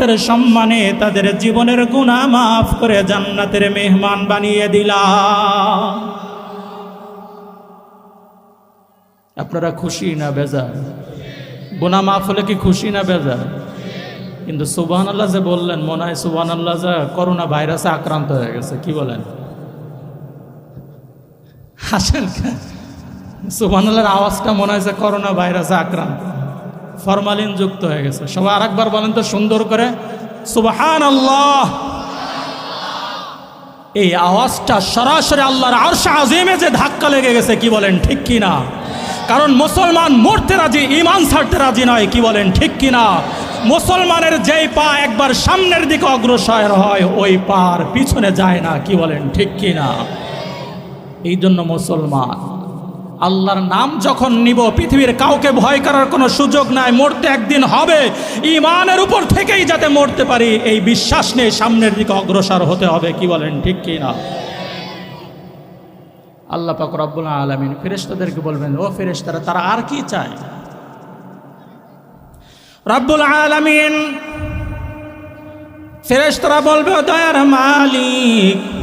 হাদিসের সম্মানে তাদের জীবনের গুণা মাফ করে জান্নাতের মেহমান বানিয়ে দিলা। আপনারা খুশি না বেজার? গুণা মাফ হলে কি খুশি না বেজার? কিন্তু সুবহান আল্লাহ যে বললেন, মনে হয় সুবহান আল্লাহ যে করোনা ভাইরাসে আক্রান্ত হয়ে গেছে, কি বলেন? হাসেন সুবহান আল্লাহর আওয়াজটা মনে হয় যে করোনা ভাইরাসে আক্রান্ত। ফরমালিন যুক্ত হয়ে গেছে। সবাই আর একবার বলেন তো সুন্দর করে সুবহান আল্লাহ এই আওয়াজটা সরাসরি আল্লাহর আরশ আজিমে যে ধাক্কা লেগে গেছে, কি বলেন ঠিক কি না কারণ মুসলমান মরতে রাজি ইমান ছাড়তে রাজি নয়, কি বলেন ঠিক কি না মুসলমানের যেই পা একবার সামনের দিকে অগ্রসর হয়, ওই পার পিছনে যায় না, কি বলেন ঠিক কি না এই জন্য মুসলমান আল্লাহর নাম যখন নিব, পৃথিবীর কাউকে ভয় করার কোনো সুযোগ নাই, মরতে একদিন হবে। ইমানের উপর থেকেই যাতে মরতে পারি, এই বিশ্বাস নিয়ে সামনের দিকে অগ্রসর হতে হবে, কি বলেন, ঠিক কি না? আল্লাহ পাক রব্বুল আলমিন ফেরেশতাদেরকে বলবেন, ও ফেরেশতারা, তারা আর কি চায়? রব্বুল আলমিন ফেরেশতারা বলবে, "ও দয়ার মালিক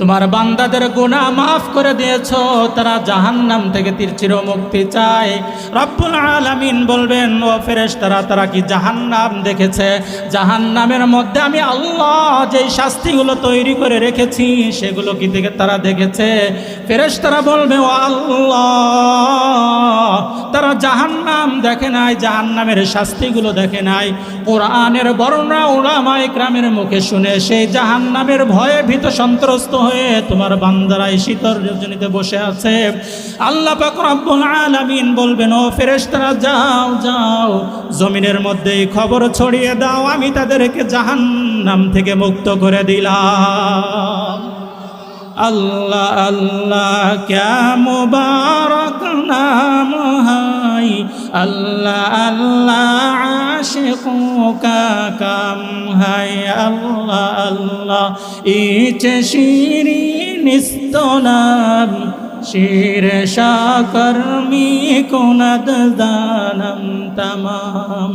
তোমার বান্দাদের গুনাহ মাফ করে দিয়েছ, তারা জাহান্নাম থেকে তীরচির মুক্তি চায়। রব্বুল আলামিন বলবেন, ও ফেরেশতারা, তারা তারা কি জাহান্নাম দেখেছে? জাহান্নামের মধ্যে আমি আল্লাহ যেই শাস্তিগুলো তৈরি করে রেখেছি, সেগুলো কি থেকে তারা দেখেছে? ফেরেশতারা বলবে, ও আল্লাহ, তারা জাহান্নাম দেখে নাই, জাহান্নামের শাস্তিগুলো দেখে নাই। কোরআনের বর্ণনা ওলামায়ে গ্রামের মুখে শুনে, সেই জাহান্নামের ভয়ে ভীত সন্ত্রস্ত হয়ে তোমার বান্দারাই শীতর রজনীতে বসে আছে। আল্লাহ পাকুল আলামিন বলবেন, ও ফেরেশতারা, যাও যাও, জমিনের মধ্যে খবর ছড়িয়ে দাও, আমি তাদেরকে জাহান্নাম থেকে মুক্ত করে দিলাম। আল্লাহ আল্লাহ, ক্যা নাম হাই। আল্লাহ আল্লাহ আশে কাম হাই। আল্লাহ ইচে শিরি নিস্তনাম, শির শাকর্মি কুনদ দানম তমাম।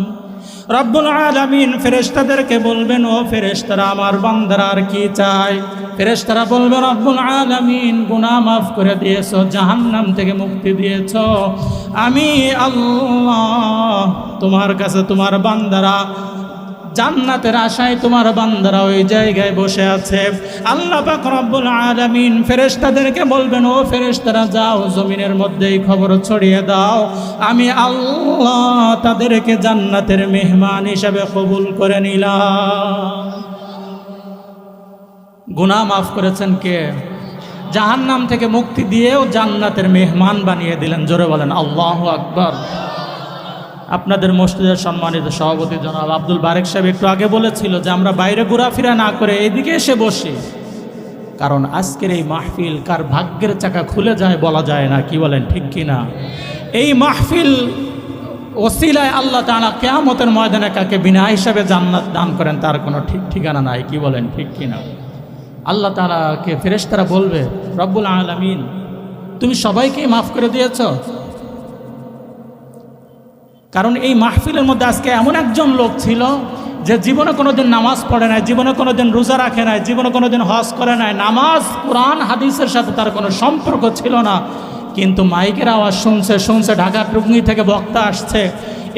রব্বুল আলামিন ফেরেশতাদেরকে বলবেন, ও ফেরেশতারা, আমার বান্দারা আর কি চায়? ফেরেশতারা বলবে, রব্বুল আলামিন, গুনাহ মাফ করে দিয়েছ, জাহান্নাম থেকে মুক্তি দিয়েছ। আমি আল্লাহ, তোমার কাছে তোমার বান্দারা জান্নাতের আশায় তোমার বান্দারা ওই জায়গায় বসে আছে। আল্লাহ পাক রব্বুল আলামিন ফেরেশতাদেরকে বলবেন, ও ফেরেশতারা, যাও জমিনের মধ্যে এই খবর ছড়িয়ে দাও। আমি আল্লাহ তাদেরকে জান্নাতের মেহমান হিসাবে কবুল করে নিলাম। গুনাহ মাফ করেছেন কে? জাহান্নাম থেকে মুক্তি দিয়েও জান্নাতের মেহমান বানিয়ে দিলেন। জোরে বলেন, আল্লাহ আকবার। আপনাদের মসজিদের সম্মানিত সভাপতি জনাব আব্দুল বারেক সাহেব একটু আগে বলেছিল যে আমরা বাইরে ঘোরাফেরা না করে এদিকে এসে বসি। কারণ আজকের এই মাহফিল কার ভাগ্যের চাকা খুলে যায় বলা যায় না, কি বলেন, ঠিক কি না? এই মাহফিল ওসিলায় আল্লাহ তাআলা কেয়ামতের ময়দানে কাকে বিনা হিসাবে জান্নাত দান করেন তার কোনো ঠিক ঠিকানা নাই, কি বলেন, ঠিক কি না? আল্লাহ তালাকে ফেরেশতারা বলবে, রব্বুল আলামিন, তুমি সবাইকেই মাফ করে দিয়েছ? কারণ এই মাহফিলের মধ্যে আজকে এমন একজন লোক ছিল যে জীবনে কোনো দিন নামাজ পড়ে নাই, জীবনে কোনো দিন রোজা রাখে নাই, জীবনে কোনো দিন হজ করে নাই। নামাজ, কোরআন, হাদিসের সাথে তার কোনো সম্পর্ক ছিল না। কিন্তু মাইকের আওয়াজ শুনছে শুনছে, ঢাকা টুকনি থেকে বক্তা আসছে।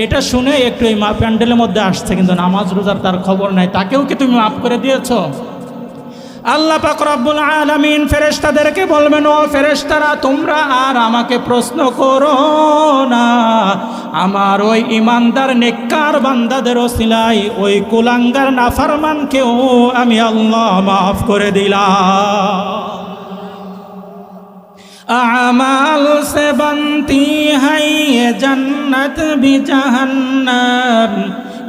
এটা শুনে একটু এই মা প্যান্ডেলের মধ্যে আসছে, কিন্তু নামাজ, রোজার তার খবর নাই। তাকেও কি তুমি মাফ করে দিয়েছ? আল্লাহ পাক রব্বুল আলামিন ফেরেশতাদেরকে বলবেন, ও ফেরেশতারা, তোমরা আর আমাকে প্রশ্ন করো না। আমার ওই ইমানদার নেককার বান্দাদের ওসিলাই ওই কুলাঙ্গার নাফারমানকেও আমি আল্লাহ মাফ করে দিলাম। আমাল সে হাই জান্নাত বি জাহান্নাম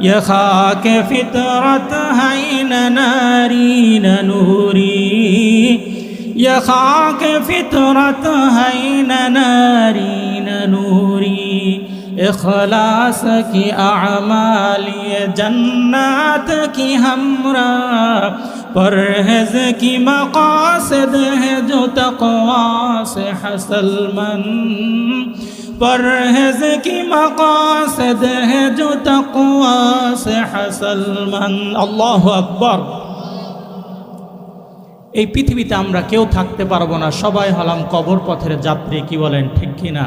ইয়ে খাকে ফিতরত হাই نارين نوري يا خاك فطرة هين نارين نوري اخلاص کی اعمال یہ جنات کی ہمراہ پرہز کی مقاصد ہے جو تقوا سے حسل من پرہز کی مقاصد ہے جو تقوا ناصح سلمان الله আকবর। এই পৃথিবীতে আমরা কেউ থাকতে পারব না, সবাই হলাম কবর পথের যাত্রী, কি বলেন, ঠিক কি না?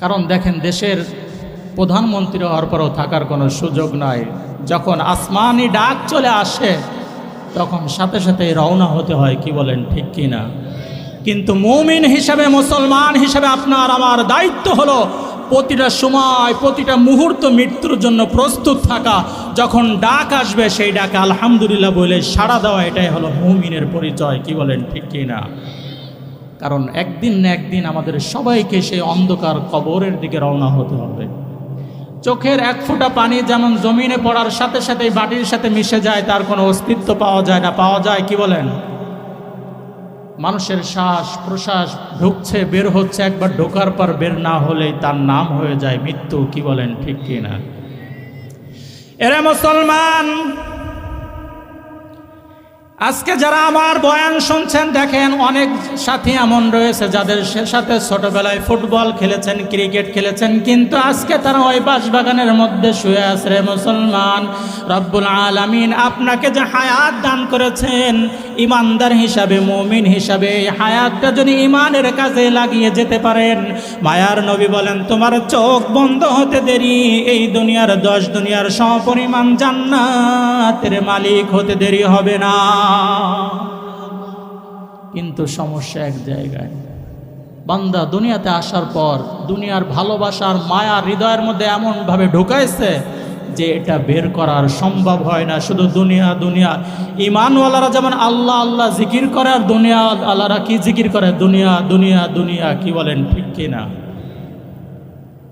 কারণ দেখেন, দেশের প্রধানমন্ত্রী হওয়ার পরেও থাকার কোনো সুযোগ নাই। যখন আসমানি ডাক চলে আসে, তখন সাথে সাথে রওনা হতে হয়, কি বলেন, ঠিক কি না? কিন্তু মুমিন হিসেবে, মুসলমান হিসেবে আপনার, আমার দায়িত্ব হলো প্রতিটা সময়, প্রতিটা মুহূর্ত মৃত্যুর জন্য প্রস্তুত থাকা। যখন ডাক আসবে, সেই ডাকে আলহামদুলিল্লাহ বলে সাড়া দেওয়া, এটাই হলো মুমিনের পরিচয়। কি বলেন, ঠিক কি না? কারণ একদিন না একদিন আমাদের সবাইকে সেই অন্ধকার কবরের দিকে রওনা হতে হবে। চোখের এক ফোঁটা পানি যেমন জমিনে পড়ার সাথে সাথে বাটির সাথে মিশে যায়, তার কোনো অস্তিত্ব পাওয়া যায় না। পাওয়া যায় কি বলেন? মানুষের শ্বাস প্রশ্বাস ঢুকছে, বের হচ্ছে, একবার ঢোকার পর বের না হলেই তার নাম হয়ে যায় মৃত্যু, কি বলেন ঠিক কিনা? এরা এরে মুসলমান আজকে যারা আমার বয়ান শুনছেন, দেখেন অনেক সাথী এমন রয়েছে যাদের সাথে ছোটবেলায় ফুটবল খেলেছেন, ক্রিকেট খেলেছেন, কিন্তু আজকে তারা ওই বাসবাগানের মধ্যে শুয়ে আছে মুসলমান। রব্বুল আলামিন আপনাকে যে হায়াত দান করেছেন, ইমানদার হিসাবে, মুমিন হিসাবে, এই হায়াতটা যদি ইমানের কাজে লাগিয়ে যেতে পারেন, মায়ার নবী বলেন, তোমার চোখ বন্ধ হতে দেরি, এই দুনিয়ার দশ দুনিয়ার সমপরিমাণ জান্নাতের মালিক হতে দেরি হবে না। কিন্তু সমস্যা এক জায়গায়। বান্দা দুনিয়াতে আসার পর দুনিয়ার ভালোবাসার মায়া হৃদয়ের মধ্যে এমনভাবে ঢুকাইছে যে এটা বের করার সম্ভব হয় না। শুধু দুনিয়া দুনিয়া। ইমানওয়ালারা যেমন আল্লাহ আল্লাহ জিকির করে আর দুনিয়া আল্লাহরা কি জিকির করে? দুনিয়া দুনিয়া দুনিয়া। কি বলেন, ঠিক কি না?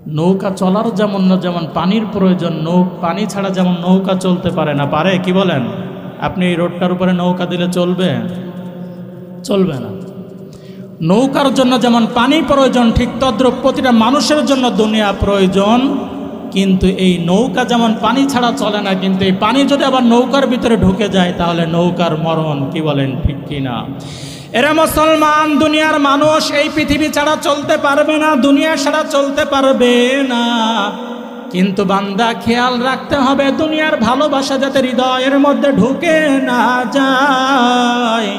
নৌকা চলার যেমন না যেমন পানির প্রয়োজন, নৌ পানি ছাড়া যেমন নৌকা চলতে পারে না, পারে? কি বলেন? আপনি রোডটার উপরে নৌকা দিলে চলবে? চলবে না। নৌকার জন্য যেমন পানি প্রয়োজন, ঠিক তদ্রুপ প্রতিটা মানুষের জন্য দুনিয়া প্রয়োজন, কিন্তু এই নৌকা যেমন পানি ছাড়া চলে না, কিন্তু এই পানি যদি আবার নৌকার ভিতরে ঢুকে যায়, তাহলে নৌকার মরণ কি বলেন ঠিক কি না এরা মুসলমান, দুনিয়ার মানুষ, এই পৃথিবী ছাড়া চলতে পারবে না, দুনিয়া ছাড়া চলতে পারবে না। কিন্তু বান্দা, খেয়াল রাখতে হবে, দুনিয়ার ভালোবাসা যাতে হৃদয়ের মধ্যে ঢুকে না যায়।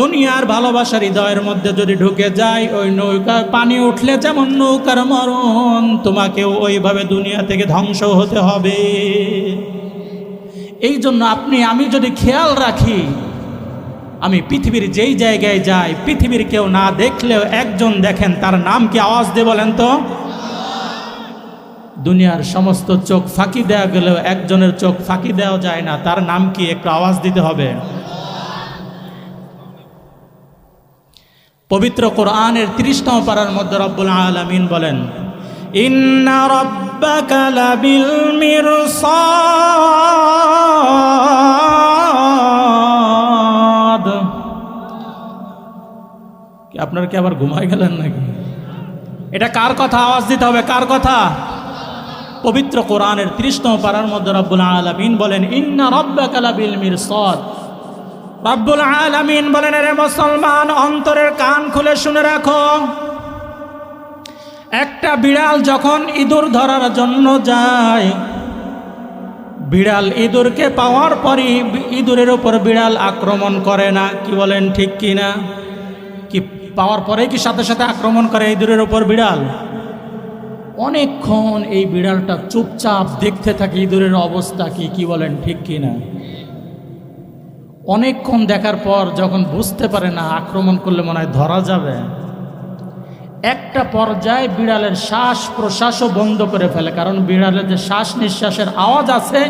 দুনিয়ার ভালোবাসা হৃদয়ের মধ্যে যদি ঢুকে যায়, ওই নৌকায় পানি উঠলে যেমন নৌকার মরণ, তোমাকেও ওইভাবে দুনিয়া থেকে ধ্বংস হতে হবে। এই জন্য আপনি, আমি যদি খেয়াল রাখি, আমি পৃথিবীর যেই জায়গায় যাই, পৃথিবীর কেউ না দেখলেও একজন দেখেন, তার নাম কি আওয়াজ দিয়ে বলেন তো? দুনিয়ার সমস্ত চোখ ফাঁকি দেওয়া গেলেও একজনের চোখ ফাঁকি দেওয়া যায় না, তার নাম কি একটু আওয়াজ দিতে হবে? পবিত্র কোরআনের তিরিশতম পাড়ার মধ্যে রব্বুল আলমিন বলেন আপনারা কি আবার ঘুমাই গেলেন নাকি? এটা কার কথা? আওয়াজ দিতে হবে, কার কথা? পবিত্র কোরআনের ত্রিশতম পাড়ার মধ্যে রব্বুল আলমিন বলেন, ইন্না রব্বাকা লাবিল মিরসাদ। রব্বুল আলামিন বলেন রে মুসলমান, অন্তরের কান খুলে শুনে রাখো। একটা বিড়াল যখন ইঁদুর ধরার জন্য যায়, বিড়াল ইঁদুরকে পাওয়ার পরই ইঁদুরের ওপর বিড়াল আক্রমণ করে না। কি বলেন, ঠিক কি না কি পাওয়ার পরে কি সাথে সাথে আক্রমণ করে ইঁদুরের ওপর বিড়াল? অনেকক্ষণ এই বিড়ালটা চুপচাপ দেখতে থাকে, ইঁদুরের অবস্থা কি কি বলেন, ঠিক কি না? অনেকক্ষণ দেখার পর যখন বুঝতে পারে না, আক্রমণ করলে মনে হয় ধরা যাবে, একটা পর্যায়ে বিড়ালের শ্বাস প্রশ্বাসও বন্ধ করে ফেলে। কারণ বিড়ালের যে শ্বাস নিঃশ্বাসের আওয়াজ আছে,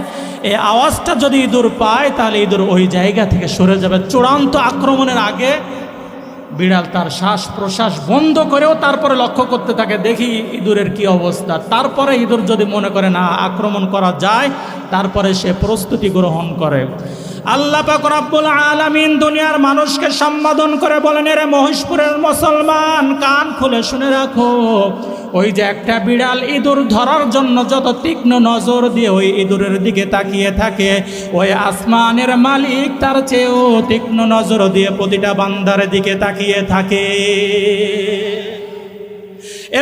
এই আওয়াজটা যদি ইঁদুর পায়, তাহলে ইঁদুর ওই জায়গা থেকে সরে যাবে। চূড়ান্ত আক্রমণের আগে বিড়াল তার শ্বাস প্রশ্বাস বন্ধ করেও তারপরে লক্ষ্য করতে থাকে, দেখি ইঁদুরের কি অবস্থা। তারপরে ইঁদুর যদি মনে করে, না, আক্রমণ করা যায়, তারপরে সে প্রস্তুতি গ্রহণ করে। আল্লাহ রব্বুল আলামিন দুনিয়ার মানুষকে সম্বোধন করে বলেন, এরে মহেশপুরের মুসলমান, কান খুলে শুনে রাখো। ওই যে একটা বিড়াল ইঁদুর ধরার জন্য যত তীক্ষ্ণ নজর দিয়ে ওই ইঁদুরের দিকে তাকিয়ে থাকে, ওই আসমানের মালিক তার চেয়েও তীক্ষ্ণ নজর দিয়ে প্রতিটা বান্দার দিকে তাকিয়ে থাকে।